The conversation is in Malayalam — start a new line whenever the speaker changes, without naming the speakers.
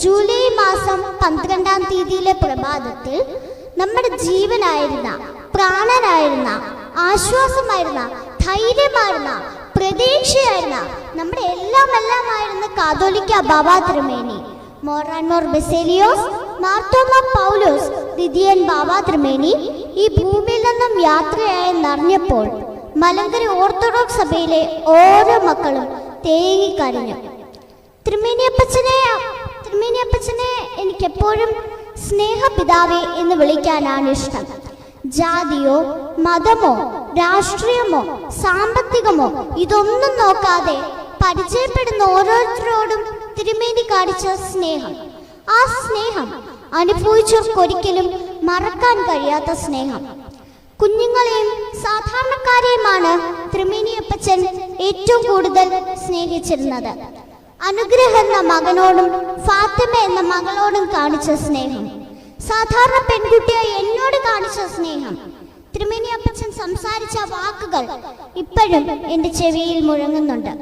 ജൂലൈ മാസം പന്ത്രണ്ടാം തീയതിയിലെ പ്രഭാതത്തിൽ നമ്മുടെ ജീവനായിരുന്ന പ്രാണനായിരുന്ന ആശ്വാസമായിരുന്ന ധൈര്യമായിരുന്ന പ്രതീക്ഷയായിരുന്ന നമ്മുടെ എല്ലാം എല്ലാമായിരുന്ന കാതോലിക്ക ബാബ ത്രിമേനി മോറാൻമോർ ബെസേലിയോസ് മാർത്തോമ പൗലോസ് ദിദിയൻ ബാബ ത്രിമേനി ഈ ഭൂമിയിൽ നിന്നും യാത്രയായി നിറഞ്ഞപ്പോൾ മലങ്കര ഓർത്തഡോക്സ് സഭയിലെ ഓരോ മക്കളും തേങ്ങിക്കരഞ്ഞു ത്രിമേനിയപ്പ എപ്പോഴും സ്നേഹപിതാവേ എന്ന് വിളിക്കാനാണ് ഇഷ്ടം. ജാതിയോ മതമോ രാഷ്ട്രീയമോ സാമ്പത്തികമോ ഇതൊന്നും നോക്കാതെ പരിചയപ്പെടുന്ന ഓരോരുത്തരോടും തിരുമേനി കാണിച്ച സ്നേഹം. ആ സ്നേഹം അനുഭവിച്ചവർക്കൊരിക്കലും മറക്കാൻ കഴിയാത്ത സ്നേഹം. കുഞ്ഞുങ്ങളെയും സാധാരണക്കാരെയുമാണ് ത്രിമേനിയപ്പച്ചൻ ഏറ്റവും കൂടുതൽ സ്നേഹിച്ചിരുന്നത്. അനുഗ്രഹ എന്ന മകനോടും ഫാത്തിമ എന്ന മകളോടും കാണിച്ച സ്നേഹം. സാധാരണ പെൺകുട്ടിയായി എന്നോട് കാണിച്ച സ്നേഹം. ത്രിമിനിയപ്പച്ചൻ സംസാരിച്ച വാക്കുകൾ ഇപ്പോഴും എന്റെ ചെവിയിൽ മുഴങ്ങുന്നുണ്ട്.